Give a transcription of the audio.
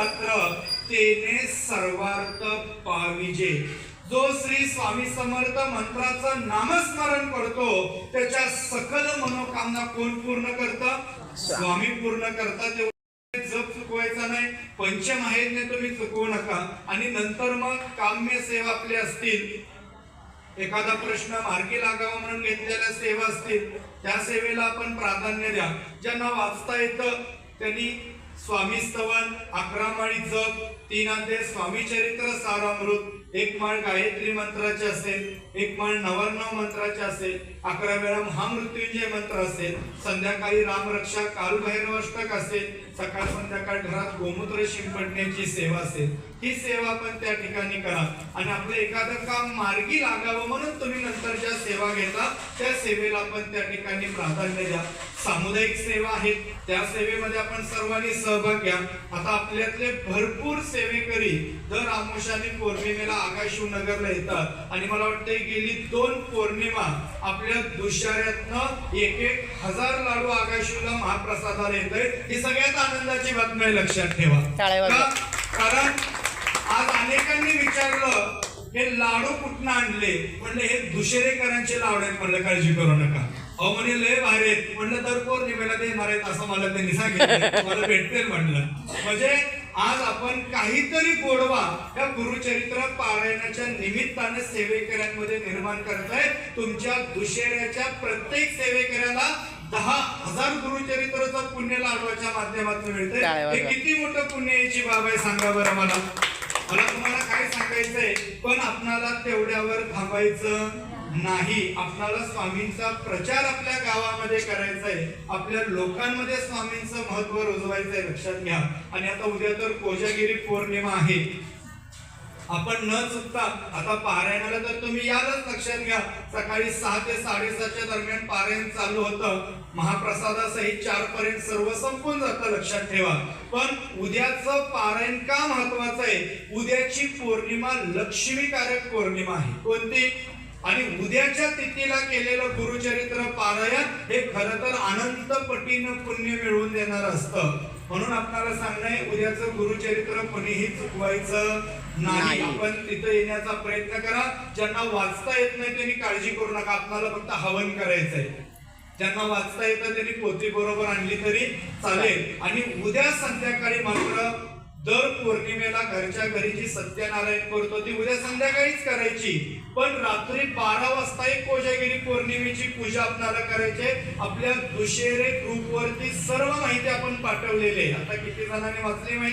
रात्र तेने सर्वार्थ पाविजे. जो श्री स्वामी समर्थ मंत्राचं नामस्मरण करतो त्याच्या सकल मनोकामना कोण पूर्ण करत? स्वामी पूर्ण करतात. तेव्हा जप चुकवायचा नाही. पंचमाहेरने तुम्ही चुकवू नका. आणि नंतर मग काम्य सेवा आपले असतील. एखादा प्रश्न मार्गी लागावा म्हणून घेतलेल्या सेवा असतील. त्या सेवेला आपण प्राधान्य द्या. ज्यांना वाचता येतं त्यांनी स्वामी स्तवन अकरा माळी जप तीन अध्याय स्वामी चरित्र सारामृत एक माळ गायत्री मंत्राचे असेल एक माळ नवरनव मंत्राचे असेल अकरा वेळा महामृत्युंजय मंत्र असेल संध्याकाळी रामरक्षा कालभैरव अष्टक असेल सकाळ संध्याकाळ घरात गोमूत्र शिंपडण्याची सेवा असेल ही सेवा पण त्या ठिकाणी करा. आणि आपलं एखादं काम मार्गी लागावं म्हणून तुम्ही नंतर ज्या सेवा घेता त्या सेवेला पण त्या ठिकाणी प्राधान्य द्या. सामुदायिक सेवा आहेत त्या सेवेमध्ये आपण सर्वांनी सहभाग घ्या. आता आपल्यातले भरपूर सेवेकरी दर आमोशाने पौर्णिमेला आकाशू नगरला येतात. आणि मला वाटतं गेली दोन पौर्णिमा आपल्या दुशाऱ्यातनं एक एक हजार लाडू आकाशूला महाप्रसादाला येतोय. ही सगळ्यात आनंदाची बातमी आहे, लक्षात ठेवा? कारण आज अनेकांनी विचारलं हे लाडू कुठनं आणले? म्हणलं हे दुशेरेकरांचे लाडू आहेत. म्हणलं काळजी करू नका. अहो म्हणे लय भारी आहेत. म्हणलं दर पौर्णिमेला देणार आहेत असं मला त्यांनी सांगितलं. मला भेटतील म्हणलं. म्हणजे आज आपण काहीतरी गोडवा या गुरुचरित्र पारायणाच्या निमित्तानं सेवेकऱ्यांमध्ये निर्माण करताय तुमच्या दुशेऱ्याच्या प्रत्येक सेवेकऱ्याला दहा हजार गुरुचरित्राचं पुण्य लाडवाच्या माध्यमातून मिळतंय. हे. किती मोठं पुण्याची बाब आहे सांगा बरं मला. मला करायचंय पण आपणाला तेवढ्यावर थांबायचं नाही. आपणाला स्वामींचा प्रचार आपल्या गावामध्ये करायचा आहे आपल्या लोकांमध्ये स्वामींचं महत्त्व रुजवायचंय लक्षात घ्या. आणि आता उद्या तर कोजागिरी पौर्णिमा आहे. आपण न चुकता आता पारायणाला तर तुम्ही यालच लक्षात घ्या सकाळी सहा ते साडेसहाच्या दरम्यान पारायण चालू होतं. महाप्रसादासहित चार पर्यंत सर्व संपून जातं लक्षात ठेवा. पण उद्याचं पारायण का महत्वाचं आहे? उद्याची पौर्णिमा लक्ष्मीकारक पौर्णिमा आहे. कोणती? आणि उद्याच्या तिथीला केलेलं गुरुचरित्र पारायण हे खरं तर अनंत पटीनं पुण्य मिळवून देणार असतं. म्हणून आपल्याला सांगणं आहे उद्याचं गुरुचरित्र कोणीही चुकवायचं नाही. आपण तिथं येण्याचा प्रयत्न करा. ज्यांना वाचता येत नाही त्यांनी काळजी करू नका. आपल्याला फक्त हवन करायचंय. ज्यांना वाचता येतं त्यांनी पोथी बरोबर आणली तरी चालेल. आणि उद्या संध्याकाळी मात्र दर पौर्णिमेला घरच्या घरी जी सत्यनारायण करतो ती उद्या संध्याकाळीच करायची. पण रात्री बारा वाजता एक कोजागिरी पौर्णिमेची पूजा आपल्याला करायची आहे. आपल्या दुशेरे ग्रुपवरती सर्व माहिती आपण पाठवलेली आहे. आता किती जणांनी वाचली माहिती?